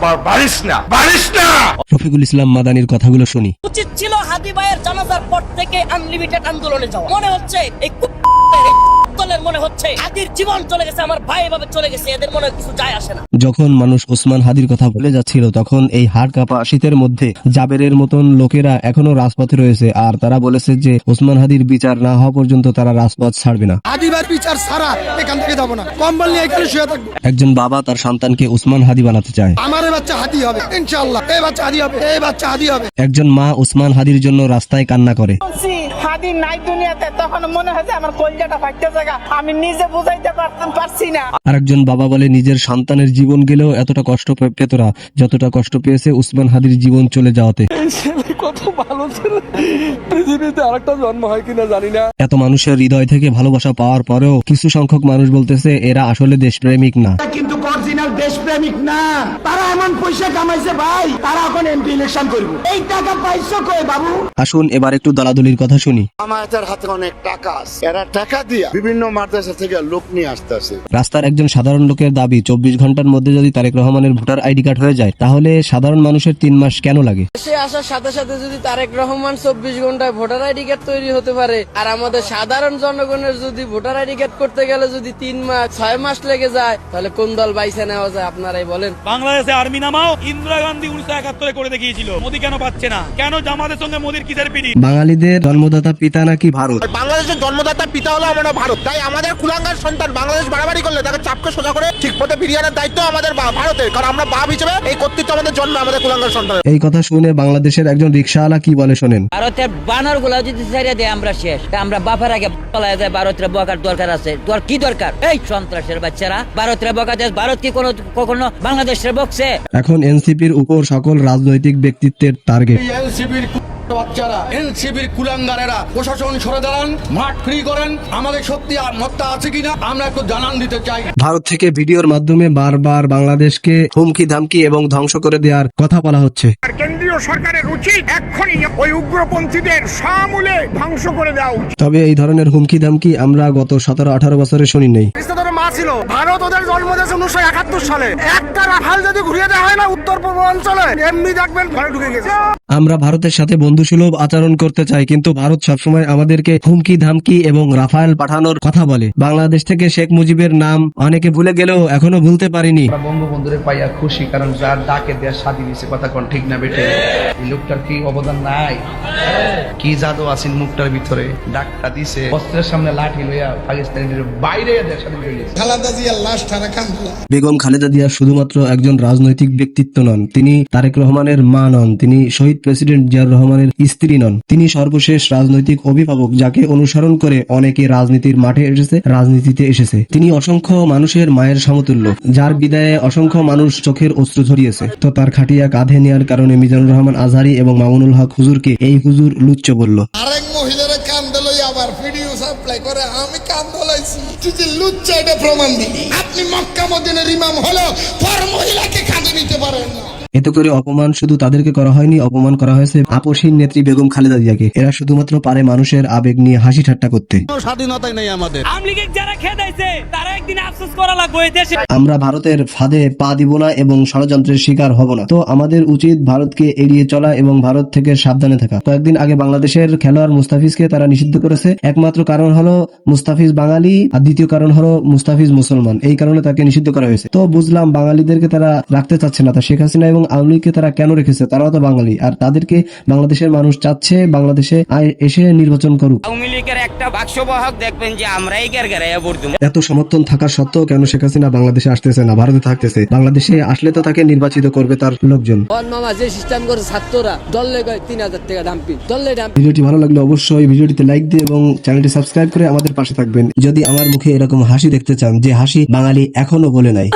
বা- পারিস না পারিস না! রফিকুল ইসলাম মাদানির কথাগুলো শুনি। উচিত ছিল হাদি ভাইয়ের জানাজার পর থেকে আনলিমিটেড আন্দোলনে যাওয়া। মনে হচ্ছে এই মনে হচ্ছে। হাদির জীবন চলে গেছে আমার ভাই এভাবে চলে গেছে এদের মনে কিছু যায় আসে না। যখন মানুষ ওসমান হাদির কথা বলে যাচ্ছিল তখন এই হাড় কাঁপা শীতের মধ্যে জাবেরের মতন লোকেরা এখনও রাজপথে রয়েছে আর তারা বলেছে যে ওসমান হাদির বিচার না হওয়া পর্যন্ত তারা রাজপথ ছাড়বে না। আদিবার বিচার ছাড়া এখান থেকে যাব না। কম্বল নিয়ে এখানে শুয়ে থাকব। একজন বাবা তার সন্তানকে ওসমান হাদি বানাতে চায়। আমার বাচ্চা হাতি হবে ইনশাল্লাহ এই বাচ্চা হাতি হবে এই বাচ্চা হাতি হবে। একজন মা ওসমান হাদির জন্য রাস্তায় কান্না করে। হাদি নাই দুনিয়াতে তখন মনে হয় যে আমার কলজাটা ফাইটতে জায়গা আমি নিজে বুঝাইতে পারতাম পারছি না। আর একজন বাবা বলে নিজের সন্তানের জীবন গেলেও এতটা কষ্ট পেত না। যতটা কষ্ট পেয়েছে উসমান হাদির জীবন চলে যাওয়াতে। কত ভালো জন্ম হয় কিনা জানিনা এত মানুষের হৃদয় থেকে ভালোবাসা পাওয়ার পরেও কিছু সংখ্যক মানুষ বলতেছে এরা আসলে দেশপ্রেমিক না। কিন্তু অরিজিনাল দেশপ্রেমিক না। তারা এমন পয়সা কামাইছে ভাই তারা এখন এমপি ইলেকশন করব। এই টাকা পাইছো কই বাবু? আসুন এবার একটু দলাদলির কথা শুনি। আমাদের হাতে অনেক টাকা আছে। এরা টাকা দিয়া বিভিন্ন মাদ্রাসা থেকে লোক নিয়ে আসতেছে। রাস্তার একজন সাধারণ লোকের দাবি চব্বিশ ঘণ্টার মধ্যে যদি তারেক রহমানের ভোটার আইডি কার্ড হয়ে যায় তাহলে সাধারণ মানুষের তিন মাস কেন লাগে? সে আসার সাথে সাথে যদি তারেক রহমান চব্বিশ ঘন্টায় ভোটার আইডি কার্ড তৈরি হতে পারে আর আমাদের সাধারণ জনগণের যদি ভোটার আইডি কার্ড করতে গেলে যদি তিন মাস ছয় মাস লেগে যায় তাহলে কোন দল বাইসে নেওয়া যায় আপনারাই বলেন। বাংলাদেশে আর্মি নামাও ইন্দিরা গান্ধী উনিশশো একাত্তরে করে দেখিয়েছিল। মোদী কেন পাচ্ছে না? কেন জামাতের সঙ্গে মোদীর কিসের পিড়ি বাঙালিদের জন্মদাতা পিতা নাকি ভারত? বাংলাদেশের জন্মদাতা পিতা হলো আমরা ভারত। তাই আমাদের কুলাঙ্গার সন্তান বাংলাদেশ বাড়াবাড়ি করলে তাকে চাপকে সোজা করে ঠিক পথে ফিরিয়ে আনার দায়িত্ব আমাদের বা- ভারতের। কারণ আমরা বাপ হিসেবে এই কর্তৃত্ব আমাদের জন্ম আমাদের কুলাঙ্গার সন্তান এই কথা শুনে বাংলাদেশের একজন রিক্সাওয়ালা কি বলে শোনেন? ভারতের বানরগুলা যদি ছেড়ে দেয় আমরা শেষ। তা আমরা বাপের আগে পালায় যায় ভারতের বকার দরকার আছে। তোর কি দরকার? এই সন্ত্রাসের বাচ্চারা। ভারতের বকা দেশ ভারত কি কোনো কখনো বাংলাদেশের বকছে এখন এনসিপির উপর সকল রাজনৈতিক ব্যক্তিত্বের টার্গেট এনসিবির বাচ্চারা এনসিবির কুলাঙ্গারেরা প্রশাসন সরে দাঁড়ান মাঠ ফ্রি করেন আমাদের সত্যি আছে কিনা আমরা একটু জানান দিতে চাই। ভারত থেকে ভিডিওর মাধ্যমে বারবার বাংলাদেশকে হুমকি ধামকি এবং ধ্বংস করে দেওয়ার কথা বলা হচ্ছে। কেন্দ্রীয় সরকারের উচিত এক্ষুনি ওই উগ্রপন্থীদের সমূলে ধ্বংস করে দেওয়া উচিত। তবে এই ধরনের হুমকি ধামকি আমরা গত সতেরো আঠারো বছরে শুনি নেই। তাদের মা ছিল ভারত ওদের জন্ম দিয়েছে উনিশশো একাত্তর সালে। একটা রাফাল যদি ঘুরিয়ে দেওয়া হয় না উত্তর পূর্ব অঞ্চলে, এমনি দেখবেন ঘরে ঢুকে গেছে। আমরা ভারতের সাথে বন্ধুসুলভ আচরণ করতে চাই কিন্তু ভারত সবসময় আমাদেরকে হুমকি ধামকি এবং রাফায়েল পাঠানোর কথা বলে। বাংলাদেশ থেকে শেখ মুজিবের নাম অনেকে ভুলে গেলেও এখনও ভুলতে পারিনি। বঙ্গবন্ধুরে পাইয়া খুশি কারণ যার ডাকে দেওয়ার স্বাধীন দিছে কথা কোন ঠিক না বেটে এই লোকটার কি অবদান নাই? কি জাদু আছেন মুখটার ভিতরে? ডাকটা দিছে অস্ত্রের সামনে লাঠি লইয়া পাকিস্তানের বাইরে দেশ স্বাধীন করে দিয়েছে বেগম খালেদা জিয়া শুধুমাত্র একজন রাজনৈতিক ব্যক্তিত্ব নন তিনি তারেক রহমানের মা নন তিনি শহীদ প্রেসিডেন্ট জিয়াউর রহমানের স্ত্রী নন। তিনি সর্বশেষ রাজনৈতিক অভিভাবক যাকে অনুসরণ করে অনেকে রাজনীতির মাঠে এসেছে, রাজনীতিতে এসেছে। তিনি অসংখ্য মানুষের মায়ের সমতুল্য, যার বিদায়ে অসংখ্য মানুষ চোখের অস্ত্র ঝরিয়েছে। তো তার খাটিয়া কাঁধে নেওয়ার কারণে মিজানুর রহমান আজহারি এবং মামুনুল হক হুজুরকে এই হুজুর লুচ্চ বলল আপনি মক্কা মদিনের ইমাম হলো পর মহিলাকে কাঁদে নিতে পারেন না। এতে করে অপমান শুধু তাদেরকে করা হয়নি অপমান করা হয়েছে আপসহীন নেত্রী বেগম খালেদা জিয়াকে। এরা শুধুমাত্র পারে মানুষের আবেগ নিয়ে হাসি ঠাট্টা করতে। স্বাধীনতাই নেই আমাদের। যারা খেদাইছে তারা একদিন আফসোস করা লাগবে দেশে। আমরা ভারতের ফাঁদে পা দিব না এবং ষড়যন্ত্রের শিকার হব না। তো আমাদের উচিত ভারতকে এড়িয়ে চলা এবং ভারত থেকে সাবধানে থাকা। কয়েকদিন আগে বাংলাদেশের খেলোয়াড় মুস্তাফিজকে তারা নিষিদ্ধ করেছে। একমাত্র কারণ হলো মুস্তাফিজ বাঙালি আর দ্বিতীয় কারণ হলো মুস্তাফিজ মুসলমান। এই কারণে তাকে নিষিদ্ধ করা হয়েছে। তো বুঝলাম বাঙালিদেরকে তারা রাখতে চাচ্ছে না তা শেখ হাসিনা এবং আওয়ামী লীগকে তারা কেন রেখেছে? তারাও তো বাঙালি। আর তাদেরকে বাংলাদেশের মানুষ চাচ্ছে বাংলাদেশে এসে নির্বাচন করুক। আওয়ামী লীগের একটা বাক্স বাহক দেখবেন যে আমরাই এত সমর্থন থাকা সত্ত্বেও কেন শেখ হাসিনা বাংলাদেশে আসতেছে না? ভারতে থাকতেছে। বাংলাদেশে আসলে তো তাকে নির্বাচিত করবে তার লোকজন। মামা যে সিস্টেম করে ছাত্ররা দললে গয় তিন হাজার টাকা ডাম্পি দললে ডাম্পি ভিডিওটি ভালো লাগলে অবশ্যই ভিডিওটিতে লাইক দিয়ে এবং চ্যানেলটি সাবস্ক্রাইব করে আমাদের পাশে থাকবেন। যদি আমার মুখে এরকম হাসি দেখতে চান যে হাসি বাঙালি এখনও বলে নাই।